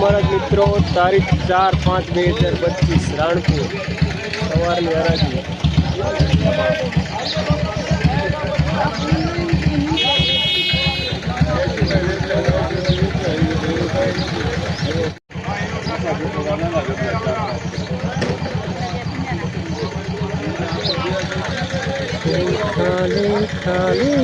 મહારાજ મિત્રો તારીખ ચાર પાંચ બે હજાર પચીસ રાણપુર. સવારની હરાજી. ખાલી ખાલી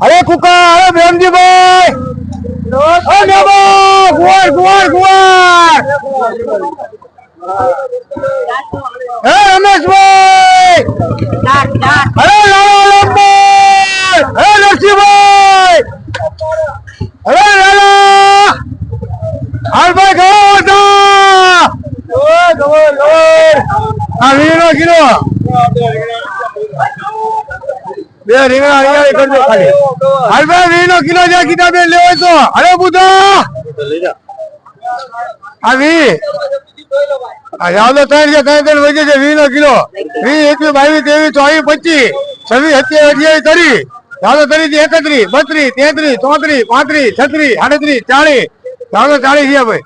અરે કુકા અરે પ્રેમજીભાઈ અરે મેમા કુંવર કુંવર કુંવર! હે રમેશભાઈ! અરે લાલા લંબર હે નરસિંહભાઈ! અરે કિલો બે રીંગણા લેવાય તો. અરે બુધા! આ વી. આ તો ત્રણ છે ત્રણ ત્રણ વજે છે કિલો વી એકવી બાવીસ, ત્રેવીસ, ચોવીસ, પચીસ. છવ્વીસ, સત્યાવીસ અઠ્યાવીસ તરી તો તરી એકત્રીસ, બત્રીસ, તેત્રીસ, ચોત્રીસ, પાંત્રીસ, છત્રીસ, સાડત્રીસ ચાલીસ જાવ ચાલીસ છે ભાઈ.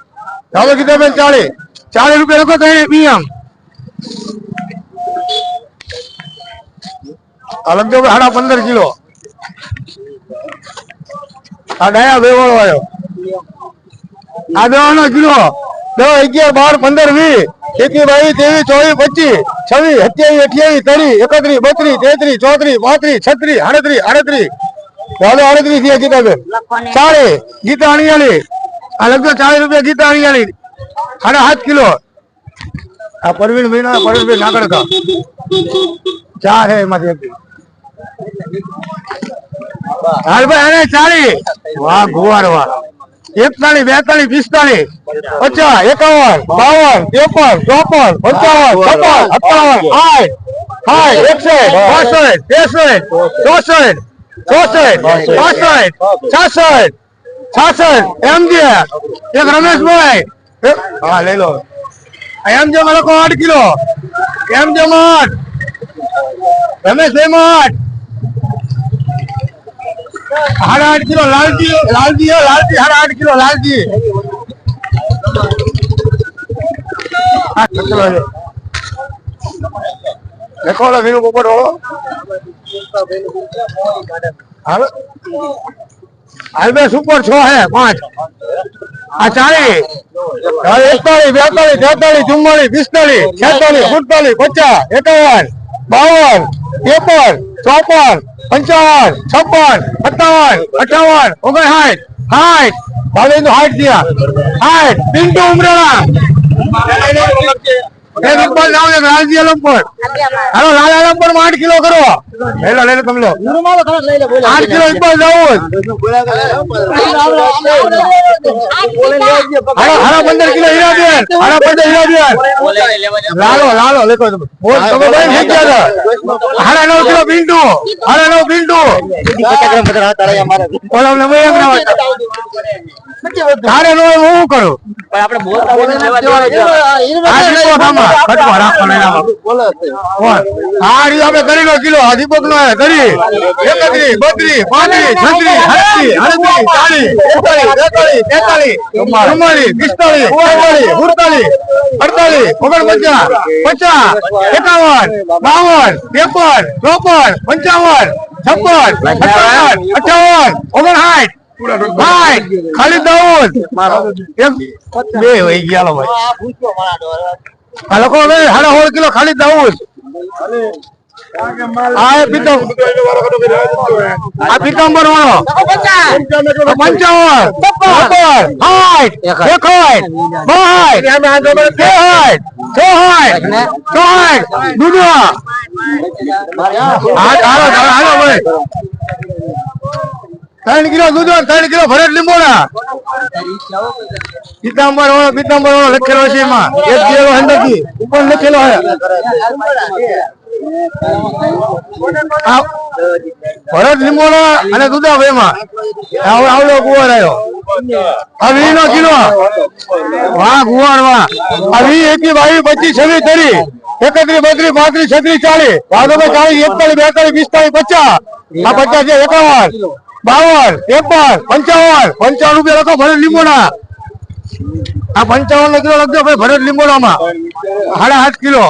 જાવ કીધા ભાઈ ચાલીસ ચાલીસ રૂપિયા લખો ત્રણ પીએમ આ લગભગ સાડા પંદર કિલો. આ ડાયા વેવાળો આવ્યો આ દેવાનો કિલો. દસ અગિયાર બાર પંદર વીસ એકવી બાવીસ ત્રેવીસ ચોવીસ પચીસ છવ્વીસ સત્યાવીસ અઠ્યાવીસ ત્રીસ એકત્રીસ બત્રીસ તેત્રીસ ચોત્રીસ પાંત્રીસ છત્રીસ આડત્રીસ આડત્રીસ. દાદા આડત્રીસ થયા ગીતા બેન. ચાલીસ ગીતા અણિયાળી આ લગભગ ચાલીસ રૂપિયા ગીતા અણિયાળી સાડા સાત કિલો. આ પરવીણ ભાઈ પરવીણ નાગડ કા ચાર હે એમાંથી એક. હાલ ભાઈ અરે ચાલી વાહ ગુવાર વાહ. એકતાલીસ બેતાલીસ પિસ્તાલીસ પચાસ એકાવન બાવન ત્રેપન ચોપન પંચાવન છપ્પન સત્તાવન આઠ હાય એકસઠ બાસઠ ત્રેસઠ ચોસઠ ચોસઠ પાસઠ છાસઠ છાસઠ એમ જે એક રમેશભાઈ હા લઈ લો. એમ જે લોકો આઠ કિલો. એમ જે આઠ. રમેશભાઈ માં આઠ. સાડા આઠ કિલો લાલજી લાલજી લાલજી સાડા આઠ કિલો લાલજી? દેખો ઓલો વીનું પોપટ વાળો. હાલો. બે સુપર છ હે, પાંચ. આ ચાલીસ એકતાલીસ બેતાલીસ તેતાલીસ ચુમ્માલીસ પિસ્તાલીસ છેતાલીસ પચાસ, એકાવન. બાવન, ત્રેપન, ચોપન, પંચાવન, છપ્પન, સત્તાવન અઠાવન ઓગણસાઠ, સાઠ. ભાવે હાઈટ સાઠ થયા સાઠ પિન્ટુ ઉમરેણા એ ઇકબાલ નામ છે લાલજી અલમપર હાલો લાલ અલમપરમાં આઠ કિલો કરો. હેલો લઈ લો તમે લો. આઠ કિલો ઇકબાલ દાઉદ હાલો હાલો પંદર કિલો હીરાબેન હાલો પંદર હીરાબેન લાલો લાલો લેખો બોલ તમે બેન થઈ ગયા હાડા નવ કિલો પિન્ટુ હાડા નવ પિન્ટુ ઓલા ને મેં ના વાત તારે નો હું કરું? આ દીપો ખામાં ખટમાં રાખવાનો એનામાં બોલ રીત આપણે કરી લો કિલો દીપક નો કરી. એકત્રીસ બત્રીસ પાંત્રીસ છત્રીસ અડત્રીસ અડત્રીસ ચાલીસ એકતાલીસ તેતાલીસ ચુમ્માલીસ પિસ્તાલીસ છેતાલીસ સુડતાલીસ અડતાલીસ ઓગણપચાસ પચાસ એકાવન બાવન ત્રેપન ચોપન પંચાવન છપ્પન સત્તાવન અઠાવન ઓગણસાઠ સાઠ ખાલી દઉં બે હોય ગયા ભાઈ. આ લોકો હવે સાડા સોળ કિલો ખાલી દાઉદ આ પીતમ આ પીતાંબર વાળો. પંચાવન. સાઠ ચોસઠ ચોસઠ દુનિયા. હાલો હાલો હાલો ત્રણ કિલો દૂધ ત્રણ કિલો ભરત લીંબોડા પીતાંબર વાળો પીતાંબર વાળો લખેલો છે એમાં. ઉપર લખેલો છે. ભરત લીંબોડા અને દુધાભાઈ માં આવડો કુંવર આવ્યો. આ વી નો કિલો વાહ, કુંવર, વાહ. વી એકી બાવી, પચીસ, છવ્વીસ તરી એકત્રીસ, બત્રીસ, પાંત્રીસ, છત્રીસ, ચાલીસ. ભાદોભાઈ ચાલીસ, એકતાલીસ, બેતાલીસ, પિસ્તાલીસ, પચાસ. આ પચાસ છે, એકાવન. બાવન ત્રેપન પંચાવન. પંચાવન રૂપિયા લખો ભરત લીંબોડા આ પંચાવન નો કિલો લખજો ભાઈ ભરત લીંબોડામાં સાડા આઠ કિલો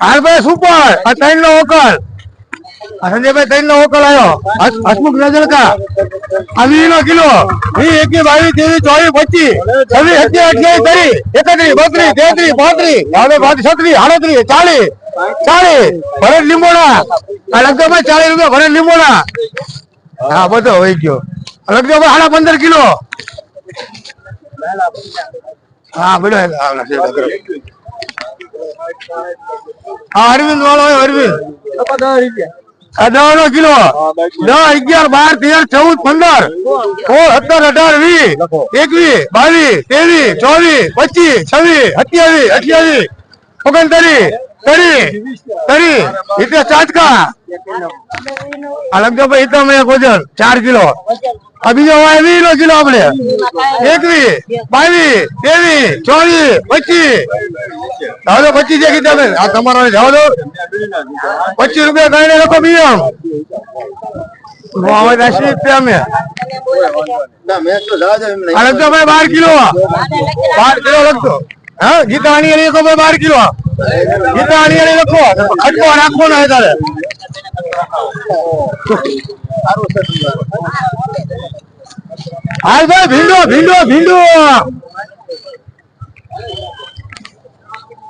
હાલભાઈ સુપર આ ત્રણ નો ઓકલ આ સંજયભાઈ ત્રણ નો ઓકલ આવ્યો હસ- હસમુખ નજરકા. આ વીસ નો કિલો. વી એકી બાવીસ ત્રેવીસ ચોવીસ, પચીસ. છવ્વીસ અઠ્યાવીસ અઠ્યાવીસ, ત્રીસ, એકત્રીસ, બત્રીસ, તેત્રીસ, પાંત્રીસ. હવે પાંત્રીસ છત્રીસ, આડત્રીસ, ચાલીસ ચાલીસ. ભરત લીંબોડા આ ચાલીસ રૂપિયા ભરત લીંબોડા હા, બધો હોય ગયો. લગભગ સાડા પંદર કિલો. હા, બધો હા અરવિંદ વાળો હોય અરવિંદ. આ દસ નો કિલો. દસ અગિયાર બાર તેર ચૌદ પંદર. સોળ સત્તર અઢાર વીસ એકવીસ બાવીસ ત્રેવીસ ચોવીસ પચીસ છવ્વીસ અઠ્યાવીસ અઠ્યાવીસ ઓગણત્રીસ તરી તરી એટલે ચાચકા આ લગભગ ભાઈ તો મેં ગોજર ચાર કિલો. આ બીજો હોય વીસ કિલો આપણે. એકવીસ બાવીસ ત્રેવીસ ચોવીસ પચીસ. દો પચીસ છે કીધા બેન આ તમારો જાવ દો પચીસ રૂપિયા કરીને લખો બીએમ હવે દસ રૂપિયા અમે. આ લખજો ભાઈ બાર કિલો. બાર કિલો લખજો હા ગીતા આની લખો ભાઈ બાર કિલો. ગીતા આણી લખો ખટકો રાખવો ના તારે. હાલ ભાઈ, ભીંડો ભીંડો ભીંડો.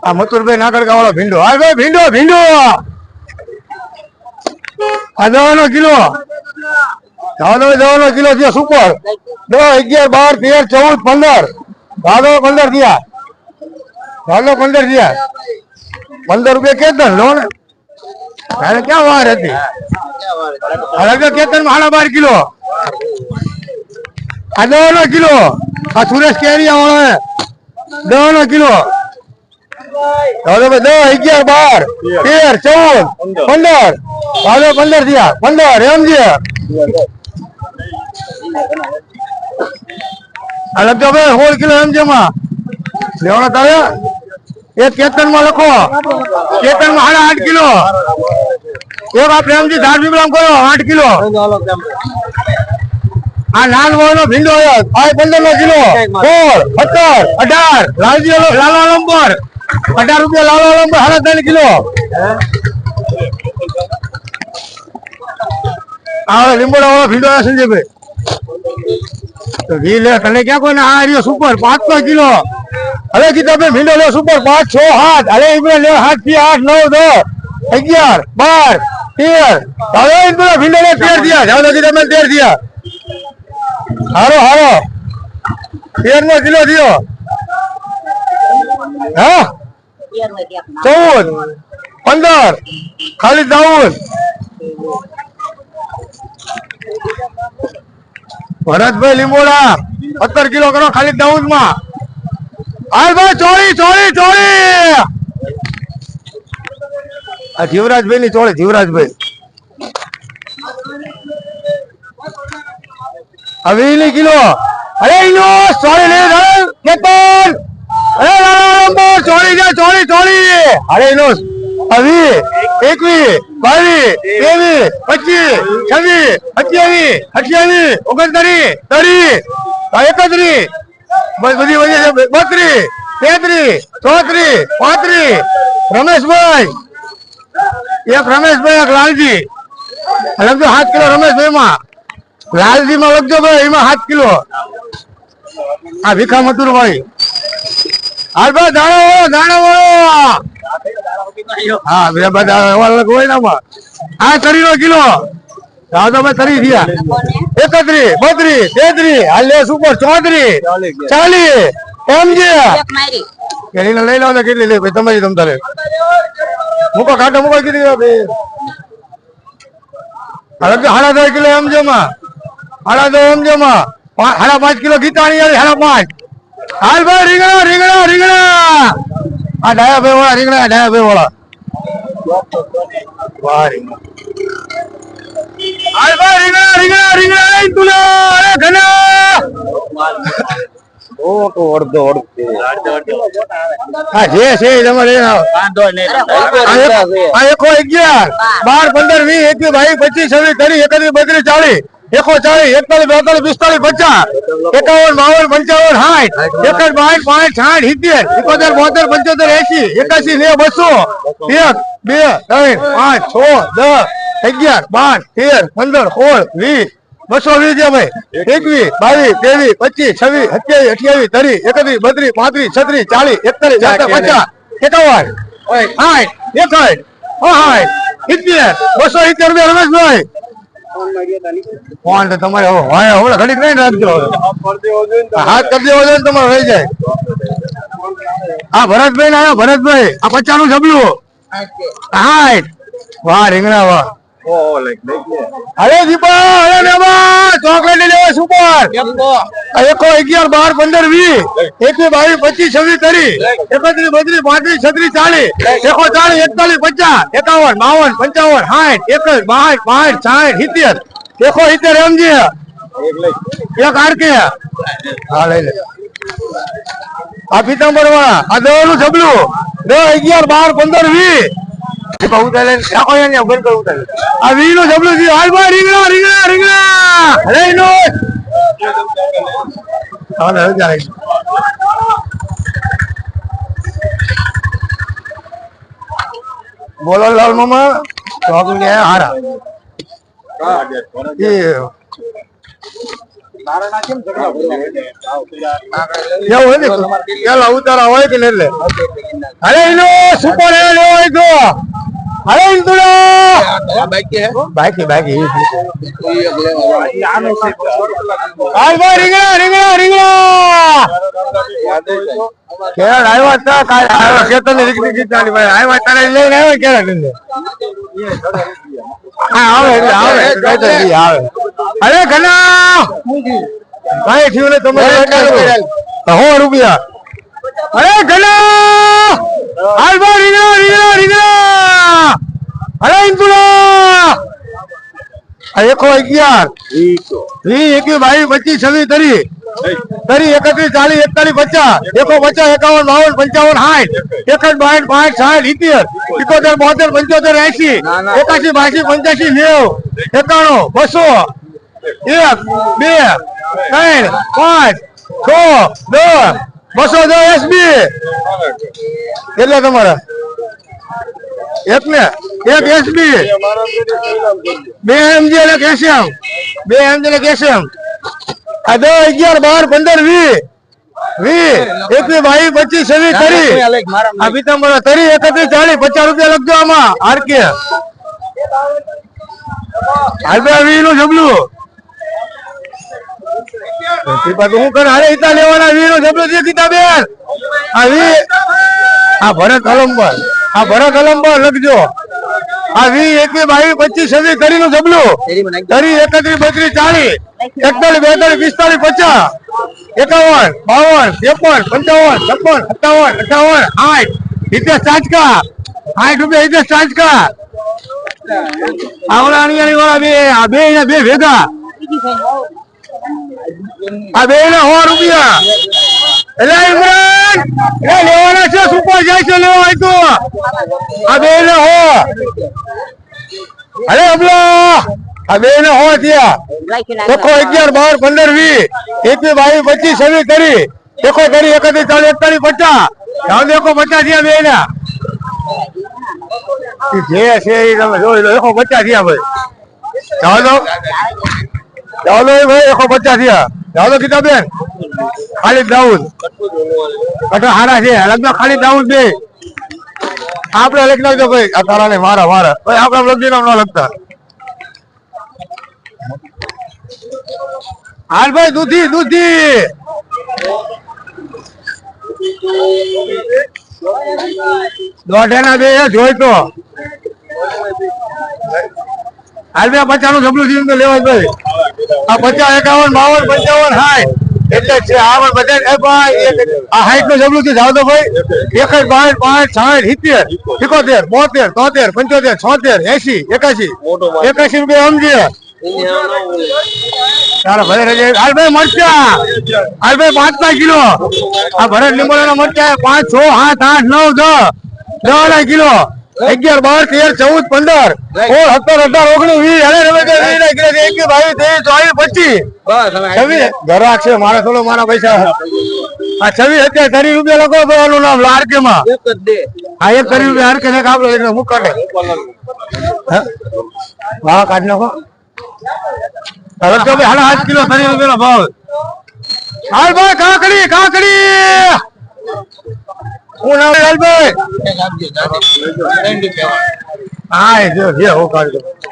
આ મથુરભાઈ નાગરકા વાળો ભીંડો. હાલ ભાઈ, ભીંડો ભીંડો. આ દવાનો કિલો. દવાનો દવાનો કિલો થયો સુપર. દસ, અગિયાર, બાર, તેર, ચૌદ, પંદર. દાદો, પંદર થયા. દાદો પંદર થયા પંદર રૂપિયા કેતન લો ને? તારે ક્યાં વાર હતી? કેતન સાડા બાર કિલો. આ દો નો કિલો. આ સુરેશ કેરિયા વાળો દો નો કિલો. દસ, અગિયાર, બાર, તેર, ચૌદ, પંદર. હવે પંદર થયા. પંદર, એમજી. આ લગતો ભાઈ સોળ કિલો એમજી માં લેવાનો તારે? એક કેતનમાં લખો. કેતનમાં સાડા આઠ કિલો. એક આ પ્રેમજી ધાર પીપળામ કરો આઠ કિલો. આ લાલ નો ભીંડો આવ્યો પંદર નો કિલો. સોળ, સત્તર, અઢાર. લાલજી લાલો નંબર અઢાર રૂપિયા લાલો નંબર સાડા ત્રણ કિલો. આ લીંબોડા વાળો ભીંડો સંજયભાઈ. ઘી લે તને ક્યાં કોઈ આ રહ્યો સુપર પાંચ કિલો. હવે કીધા ભીંડો લે સુપર પાંચ, છ, સાત. અરે ઇમરે લે, સાતથી આઠ, નવ, દસ, અગિયાર, બાર, તેર. હવે ઇમરે તેર થયા જાવ કીધા મેં તેર થયા હારો હારો તેર કિલો થયો હા? ચૌદ. પંદર. ખાલી દાઉદ. ભરતભાઈ લીંબોડા, સત્તર કિલો કરો ખાલી દાઉદમાં હાલ ચોરી ચોરી ચોળી આ જીવરાજભાઈ ની ચોળી, જીવરાજભાઈ. અવી કિલો. અરે ઈનો, ચોળી લે ધર કેતન. અરે અરે ઈનો હવે એકવીસ બાવીસ ત્રેવીસ પચીસ, છવ્વીસ, અઠ્યાવીસ અઠ્યાવીસ, ઓગણત્રીસ, ત્રીસ એકત્રીસ. બધી વધી બત્રીસ, તેત્રીસ, ચોત્રીસ, પાંત્રીસ. રમેશભાઈ. એક રમેશભાઈ એક લાલજી. લગભગ સાત કિલો રમેશભાઈ માં લાલજી માં લખજો ભાઈ, એમાં સાત કિલો. આ ભીખા મથુર ભાઈ હાલ ભાઈ દાણો વાળો, દાણો હા, બે બધા આ તરી નો કિલો. હા તો ભાઈ તરી થયા. એકત્રીસ, બત્રીસ, તેત્રીસ. હાલ સુપર ચોત્રી ચાલી એમ એની લઈ લો કેટલી લે ભાઈ, તમારી તમ તારે. મૂકો, કાંટો મૂકો કીધી ભાઈ? હવે સાડા દસ કિલો એમ જેમાં સાડા દસ એમ જેમાં સાડા પાંચ કિલો ગીતાણી સાડા પાંચ. હાલ ભાઈ રીંગણા રીંગણા રીંગણા. આ ડાયા ભાઈ વાળા રીંગણા ડાયા ભાઈ વાળા. વાહ રીંગણા હાલ ભાઈ રીંગણા રીંગણા અરે ઘના અડધો હા જે છે આ આ એકો અગિયાર. બાર પંદર વીસ એકવીસ બાવીસ પચીસ છવ્વીસ ત્રીસ એકત્રીસ બત્રીસ ચાલીસ. એકો ચાલીસ એકતાલીસ બેતાલીસ પિસ્તાલીસ પચાસ એકાવન બાવન પંચાવન સાઠ એકસઠ બાસઠ પાંચ સાઠ સિત્તેર એકોતેર બોતેર પંચોતેર એસી એકાસી ને બસો એક બે ત્રણ પાંચ છ દસ અગિયાર બાર તેર પંદર સોળ વીસ બસો વીસ ભાઈ. એકવીસ બાવીસ ત્રેવીસ પચીસ છવ્વીસ સત્યાવીસ અઠ્યાવીસ ત્રીસ એકત્રીસ બત્રીસ પાંત્રીસ છત્રીસ ચાલીસ એકતાલીસ પચાસ એકાવન સાઠ એકસઠ સાઠ સિત્તેર બસો સિત્તેર રૂપિયા રમેશભાઈ. ફોન તો તમારે હોય હવે ઘડીક નહીં રાખજો હાથ કરી દેવો જોઈએ તમારે રહી જાય. હા ભરતભાઈ ના ભરતભાઈ આ પચાનું જબલું હા વાહ રીંગણા વાહ. અરે દીપા અરે નેવા ચોકલેટ લેવા સુપર એકો અગિયાર બાર પંદર વીસ. એકવીસ બાવીસ પચીસ છવ્વીસ ત્રીસ. એકત્રીસ બત્રીસ પાંત્રીસ છત્રીસ ચાલીસ. એકો ચાલીસ એકતાલીસ પચાસ. એકાવન બાવન પંચાવન સાઠ એકસ બાસઠ પાંઠ સાઠ સિત્તેર. એકો સિત્તેર એમજી એક આરકે. હા લઈ લે. આ પીતાંબર વાળા આ દવાનું નું જબલું. દસ અગિયાર બાર પંદર વીસ. બોલો લાલ મામા હારા. હોય કે એટલે? અરે એનો સુપર એ હોય તો અરે ઇન્દુડો! બાકી બાકી હાલ ભાઈ રીંગણા રીંગણા રીંગણા! કેળા આવ્યા હતા કાલે આવ્યા. ખેતરની રીકડી ગીતાની ભાઈ. આવ્યા તારે લઈને આવ્યા કેળા લઈને. હા આવે એટલે આવે. કઈ આવે. અરે ઘણા કઈ થયું ને તમે હો રૂપિયા. અરે હાલ રીંગણા રીંગણા રીંગણા! અરે ઇન્દુડા એકો અગિયાર. વી એકી બાવીસ પચીસ છવ્વીસ તરી. તરી એકત્રીસ ચાલીસ એકતાલીસ પચાસ. એકો પચાસ એકાવન બાવન પંચાવન સાઠ. એકસઠ બાઠ પાંચ સાઠ સિત્તેર. એકોતેર બોતેર પંચોતેર એસી એકાસી બાસી પંચ્યાસી નેવ. એકાણું બસો. એક બે ત્રણ પાંચ છ દસ બસો દસ એસબી. કેટલા તમારા. એક ને એક એસબી. બે એમજી અને કેશિયમ બે એમજી અને કેશિયમ આ દસ અગિયાર બાર પંદર વી વી એકવીસ બાવીસ પચીસ છવ્વીસ ત્રીસ. આ પીતાંબર ત્રીસ એકત્રીસ ચાલીસ પચાસ રૂપિયા લખજો આમાં. આરકે હાલ વી નું જબલું. હું કરે? પચીસ તરી નું જબલું. તરી એકત્રીસ, બત્રીસ, ચાલીસ. એકતાલીસ બેતાલીસ પિસ્તાલીસ પચાસ. એકાવન, બાવન, ત્રેપન, પંચાવન, છપ્પન, સત્તાવન, અઠાવન, આઠ. હિતેશ ચાંચકા. આઠ રૂપિયા હિતેશ ચાંચકા. આવડા અણિયાળી વાળા બે. આ બે અહીંયા બે ભેગા. આ બે ને સો રૂપિયા. એટલે ઇમરાન, એ લેવાના છે, સુપર જાય છે, લેવા હોય તો આ બે ને હો અરે અબલા, આ બે ને હો થયા. એકો અગિયાર, બાર, પંદર, વીસ. એકવીસ બાવીસ, પચીસ, છવ્વીસ, ત્રીસ. એકો ત્રીસ એકત્રીસ ચાલીસ એકતાલીસ, પચાસ. રાઉન્ડ દેખો પચાસ થયા બે જે છે એ તમે જોઈ લો એકો પચાસ થયા ભાઈ. ચાલો. ચાલો એ ભાઈ એકો પચાસ થયા ચાલો કીધા બેન? ખાલી દાઉદ કટો હારા છે. લગ્ન ખાલી દાઉદ બે આપડે લખી નાખજો ભાઈ આ તારા ને મારા મારા ભાઈ, આપણે લગ્ન નામ ના લખતા હાલ ભાઈ, દૂધી દૂધી. દોઢે ના બે જોઈ તો. હાલ બે પચાસનું જબલું જીવન તો લેવા ભાઈ. આ પચાસ એકાવન, બાવન, પંચાવન સાઠ જ છે, આ પણ બધા આ હાઈટનું જબલું છે જાવ ભાઈ? એક જ પાંચ પાંચ, સાઠ, સિત્તેર એકોતેર બોતેર, તોતેર, પંચોતેર, છોતેર એસી એકાશી એકાશી રૂપિયા સમજીએ. ચાલો, ભલે રહેજે હાલ ભાઈ મરચા. પાંચ પાંચ કિલો. આ ભરત લીંબોડા મરચા પાંચ, છ, સાત, આઠ, નવ, દસ. દસ કિલો. અગિયાર બાર તેર ચૌદ પંદર સોળ સત્તર અઢાર ઓગણીસ વીસ એકવીસ બાવીસ ત્રેવીસ ચોવીસ પચીસ. છવ્વીસ. ઘરાક છે મારા થોડો મારા પૈસા. આ છવ્વીસ અત્યારે રૂપિયા લખો નામ લાડકે માં આ એક ત્રીસ રૂપિયા હરકે ને કાપડો એટલે હું કરે હા. કાઢ નાખો. હવે તો ભાઈ સાડા કિલો ભાવ. હાલ ભાઈ કાકડી કાકડી! હું નામ લાલભાઈ હા એ જો જે હું કાઢી દઉં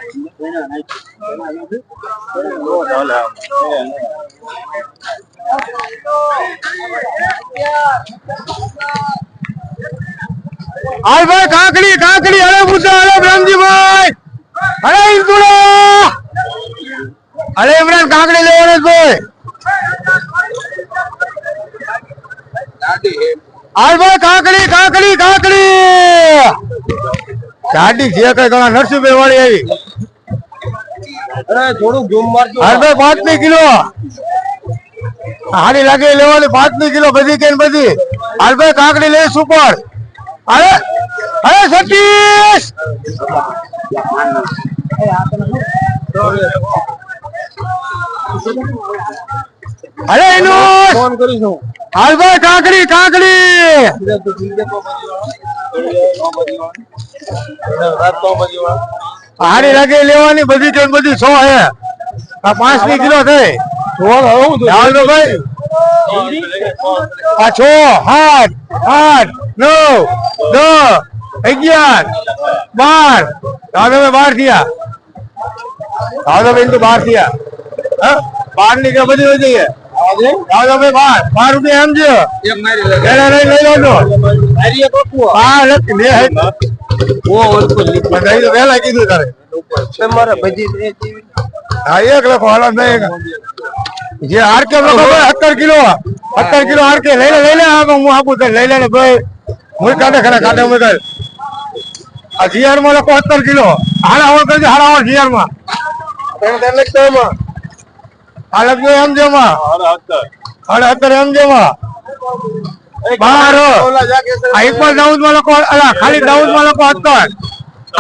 હાલ ભાઈ કાકડી કાકડી અરે પૂછો અરે બ્રહ્મજીભાઈ અરે ઇન્દુરા અરે ઇમરાન કાકડી લેવાનો છે ભાઈ હાલ ભાઈ કાકડી કાકડી કાકડી! ગાડી જે કઈ ઘણા નરસિંહભાઈ વાળી આવી. થોડું ઝૂમ મારજો. હાલ પાંચની કિલો. હારી લાગે લેવાની પાંચની કિલો બધી કે બધી. હાલભાઈ કાકડી લઈ સુપર અરે અરે સતીશ! અરે એનું ફોન કરીશું હાલ ભાઈ કાકડી કાકડી હારી લાગે એ લેવાની બધી કે બધી સો હે આ પાંચની કિલો થઈ. હાલ તો ભાઈ. આ છ, આઠ આઠ, નવ, દસ, અગિયાર, બાર. દાદા ભાઈ બાર થયા. દાદા ભાઈ તો બાર થયા. હા? બારની કે બધી વધી ગઈ. દાદા ભાઈ બાર બાર રૂપિયા એમ છે એને લઈ લઈ લો તો હા લખ લે હે. બધા તો વહેલા કીધું તારે હા એક લખો હાલો નહીં જે આરકે લખો ભાઈ સત્તર કિલો સત્તર કિલો આરકે લઈ લે લઈ લે આ હું આપું તને લઈ લે ને ભાઈ હું કાઢે ખરા કાઢે હું કાઢે આ જીઆરમાં લખો સત્તર કિલો હાડા આવડ કરજો હાડા આવડ જીઆરમાં આ લખજો એમ જો એમ હાડા સત્તર એમ જો માં. બાર પણ દાઉદમાં લખો અલા ખાલી દાઉદમાં લોકો સત્તર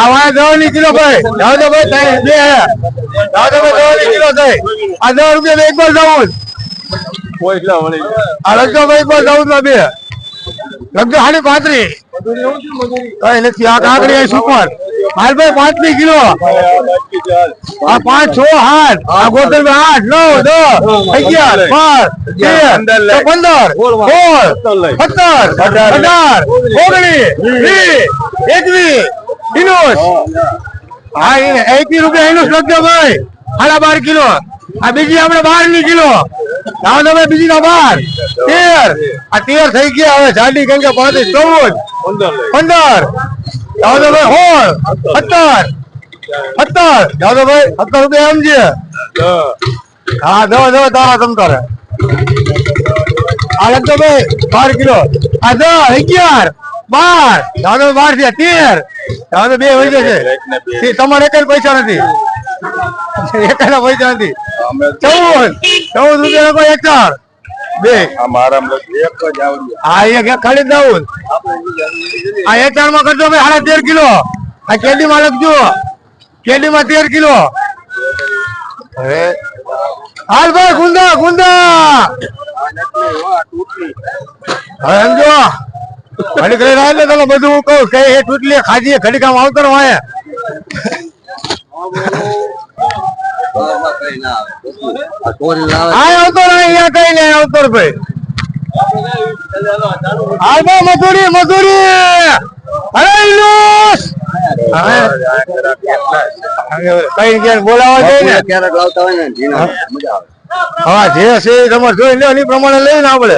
આ વાય દસની કિલો ભાઈ. દાઉદ ભાઈ થઈ બે હે. દાઉદ ભાઈ દસની કિલો થઈ આ દસ રૂપિયા એક પર દાઉદ. આ લખજો ભાઈ પર દાઉદમાં બે. લખજો હાડી પાંત્રી કઈ નથી. આ કાકડી આ સુપર. હાલ ભાઈ પાંચની કિલો. આ પાંચ છ આઠ. આ ગોતર આઠ નવ દસ અગિયાર બાર તેર પંદર સોળ સત્તર અઢાર. ઓગણીસ. વીસ એકવીસ ઇનુસ હા. એ એકવીસ રૂપિયા ઇનુસ લખજો ભાઈ. સાડા બાર કિલો. આ બીજી આપણે બારની કિલો. લાવો તો બીજી ના બાર. તેર. આ તેર થઈ ગયા હવે. જાડી કેમ કે પાંત્રીસ ચૌદ. પંદર લાવો હોળ. સત્તર. સત્તર. જાઓ સત્તર રૂપિયા એમ છે. હા દો દો તારા તમ આ લખજો ભાઈ બાર કિલો. આ દસ અગિયાર બાર. જાઓ બાર થયા તેર. જાઓ બે વહી જશે તમારે એક પૈસા નથી. એક પૈસા નથી. ચૌદ. ચૌદ રૂપિયા કોઈ એક ચાર. બે. હા એક એક ખાલી દઉં આ ચારમાં કરજો ભાઈ સાડા તેર કિલો. આ કેડી માં લખજો. કેડી માં તેર કિલો. હાલ ભાઈ ગુંદા ગુંદા. હવે સમજો. ઘડી ઘડી રાહ તમે બધું હું કહું કઈ એ તૂટલી ખાજી ઘડી કામ આવતો રહો હે આ આવતો અહીંયા કઈ નહીં આવતો ભાઈ. હાલ મજૂરી મજૂરી. અરે ઇલુસ હવે કઈ ક્યાંક બોલાવા જોઈએ ને. હા જે છે એ તમારે જોઈ લો એ પ્રમાણે લઈને આપણે.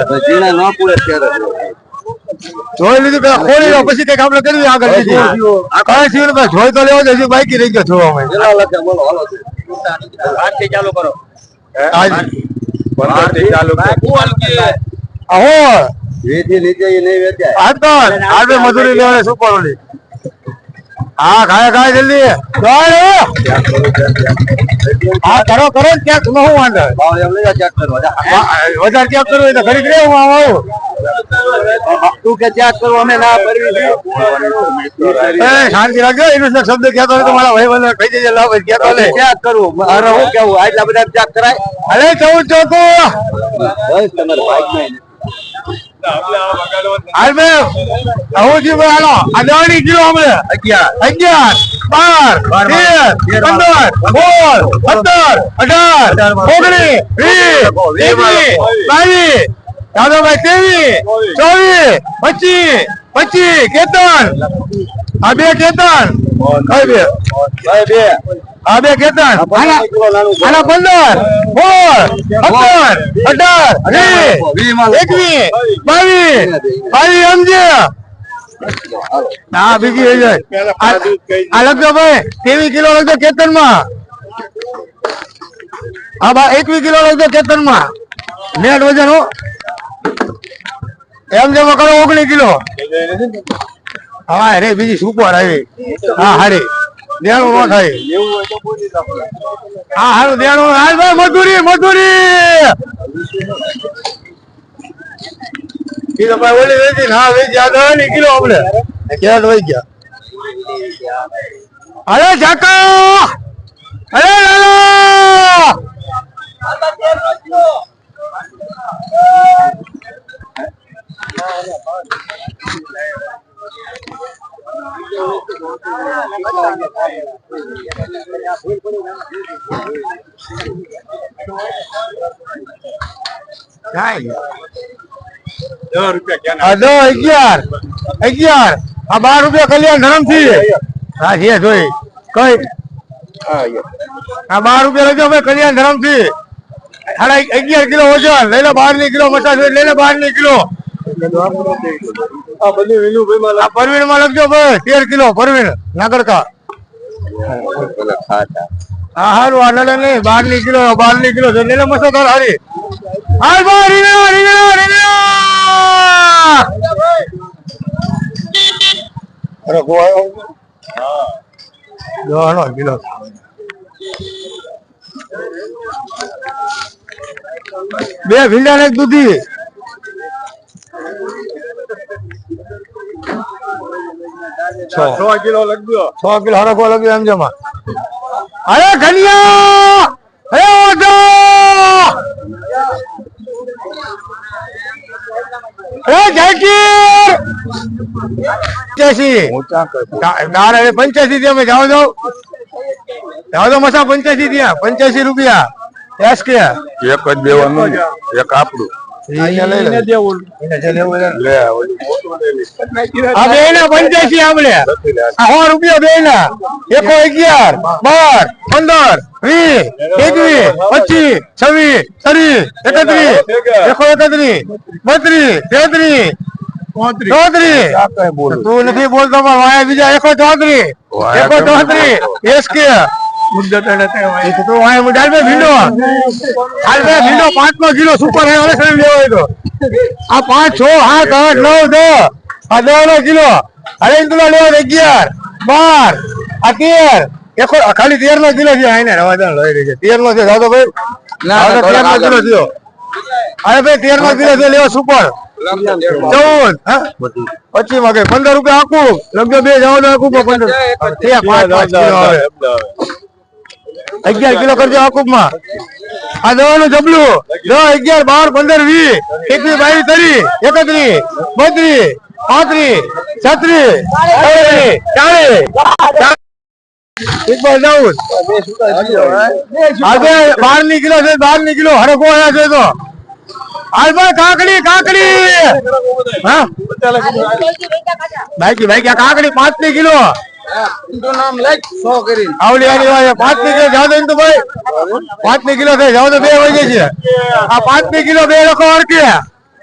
જોઈ લીધું પેલા ખોલી લો પછી કંઈક આપણે કરવી આગળ કઈ જોઈ તો લેવો જ બાકી રહી ગયો જોવામાં ચાલુ કરો. આજ પંદરથી ચાલુ આહો વેચી લીધે એ નહીં વેચાય. આ તો આજે મજૂરી લેવાને શું કરો હા ખાય ખાય જલ્દી. હા કરો કરો ક્યાંક ન હું વાંધો ચેક કરો. વધારે કરવું હોય તો હું આવું તું કે ચેક કરો અમે ના કરવી શાંતિ રાખજો એનું શબ્દ કહેતો હોય તો મારા ભાઈ બંધ કહી દેજે લાવ કહેતો લે ચેક કરવું અરે હું કેવું? આટલા બધા ચેક કરાય? અરે ચૌદ ચોથું બસ તમારે બાઈક બે હું જી ભાઈ હાલો આ દોડી કિલો હમણે અગિયાર અગિયાર બાર તેર પંદર અઢાર ઓગણીસ વીસ બાવીસ દાદાભાઈ ત્રેવીસ ચોવીસ પચીસ પચીસ કેતન આ બે કેતન બે બે આ બે કેતન. આના પંદર સોળ સત્તર અઢાર વીસ એકવીસ બાવીસ બાવીસ સમજે હા બીજી થઈ જાય. આ લખજો ભાઈ. ત્રેવીસ કિલો લખજો કેતનમાં હા બા એકવીસ કિલો લખજો કેતનમાં નેટ વજન હો. એમ જેમ કરો ઓગણીસ કિલો. હા અરે બીજી સુપર આવી. હા હારી. દેણું ન થાય હા, હારું દેણું હાલ ભાઈ, મજૂરી મજૂરી. કિલો ભાઈ ઓલી વેચી હા, વેચી. આ દવા ની કિલો આપણે ક્યાં વહી ગયા. અરે જાકા અરે, લાલા! દસ અગિયાર અગિયાર. આ બાર રૂપિયા કલ્યાણ ધરમથી હા, છે, જોઈ. કઈ? આ બાર રૂપિયા લખજો ભાઈ, કલ્યાણ ધરમથી સાડા અગિયાર કિલો વજન લઈ લો બારની કિલો મસાજ લઈ લો બારની કિલો. આ માં પરવીણમાં લખજો ભાઈ, તેર કિલો પરવીણ નાગરકા હા હારું, આ નડે નહીં બારની બારની ગોવા દોનો કિલો. બે ભીંડા ને દૂધી. છ. કિલો લગ્યો છ કિલો હરખો લગ્યો એમ જમા અરે કન્યા અરે ઓટો અરે જાકીર પંચ્યાસી. ના રે પંચ્યાસી થી અમે જાઓ જાઓ જાઓ તો મસા પંચ્યાસી ત્યાં પંચ્યાસી રૂપિયા. એસ કે. એક જ દેવાનું એક આપણું. એકો અગિયાર બાર પંદર વીસ એકવીસ પચીસ છવ્વીસ ત્રીસ એકત્રીસ એકો એકત્રીસ બત્રીસ તેત્રીસ ચોત્રીસ. તું નથી બોલતો પણ વાયા બીજા એકો ચોત્રીસ. એકો ચોત્રીસ. એસ કે એ તો તું વાયા બે ભીંડો. હાલ બે ભીંડો. પાંચ નો કિલો સુપર હે હવે લેવો તો. આ પાંચ છ સાત આઠ નવ દસ. આ દસ નો કિલો. અરે કિલો લેવો છે અગિયાર બાર આ તેર. એકો ખાલી તેર નો કિલો છે લઈ રહી છે. તેર નો છે દાદો ભાઈ. ના, તેર નો કિલો થયો. અરે ભાઈ તેર નો કિલો છે લેવો સુપર ચૌદ હા? પચીસમાં પંદર રૂપિયા આખું. લગભગ બે જાવ તો આખું પંદર. પાંચ પાંચ કિલો આવે. અગિયાર કિલો કરજો આકુબમાં આ દવાનું જબલું. દો અગિયાર, બાર, પંદર, વીસ. એકવીસ બાવીસ ત્રીસ એકત્રીસ, બત્રીસ, પાંત્રીસ, છત્રીસ ચાલીસ. ઉપર ચૌદ આજે બારની કિલો છે બારની કિલો હરખો આયા છે તો. હાલ ભાઈ કાકડી કાકડી. હા? બાકી બાકી કાકડી પાંચની કિલો. નામ લખ સો કરી આવલી આની વાય પાંચની કિલો જાવ તો ભાઈ પાંચની કિલો થઈ જાવ તો બે વાગે છે આ પાંચની કિલો બે લખો અડકે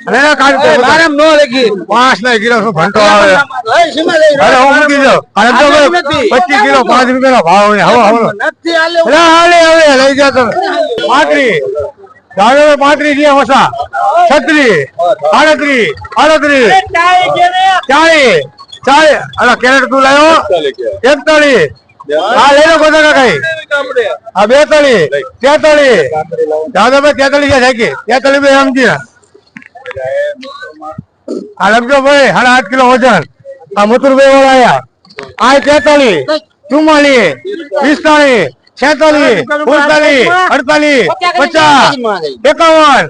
અને એના કાઢ મારામ નો લખી પાંચ ના કિલો શું ઘંટો આવે લઈ સીમા લઈ અરે હું મૂકી દો અને તો ભાઈ પચીસ કિલો પાંચ રૂપિયા ભાવ ને હવે હવે નથી આલે અરે હાલે હવે લઈ જાઓ તમે પાંત્રીસ ચાલો પાંત્રીસ છે ઓછા છત્રીસ આડત્રીસ આડત્રીસ ચાલીસ ચાલીસ. અલા કેરેટ તું લાવ્યો એકતાલીસ હા લઈ લો બધા કઈ તળી બેતાલીસ. તેતાલીસ. દાદાભાઈ ગયા છે થાકી તળી ભાઈ સમજી આ લખજો ભાઈ. સાડા આઠ કિલો વજન. આ મથુરભાઈ વાળા આયા. આ તેતાલી ચુમ્માલીસ. પિસ્તાલીસ. છેતાલીસ. ઉડતાલીસ અડતાલીસ. પચાસ. એકાવન.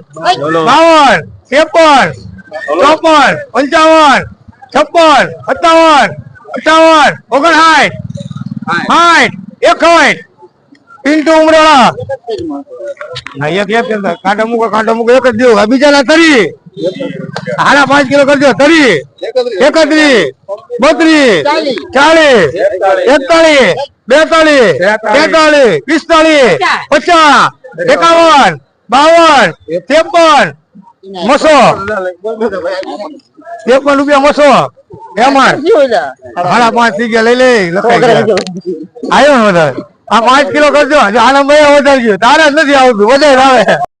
બાવન. ત્રેપન. ચોપન. પંચાવન. છપ્પન સત્તાવન અઠાવન ઓગણસાઠ સાઠ એકસઠ પિન્ટુ ઉમરેલા. ના એક એક કાંટા મૂકો કાંટા મૂકો એક જ દેવું આ બીજા ના તરી. હાડા પાંચ કિલો કરજો તરી. એકત્રીસ બત્રીસ ચાલીસ એકતાલીસ બેતાલીસ તેતાલીસ પિસ્તાલીસ પચાસ એકાવન બાવન ત્રેપન મસો. ત્રેપન રૂપિયા મસો. એમાં સાડા પાંચ થઈ ગયા લઈ લે લખાઈ આવ્યો ને વધારે. આ પાંચ કિલો કરજો. આનંદ ભાઈ ગયો. તારે જ નથી આવતું. વધારે આવે.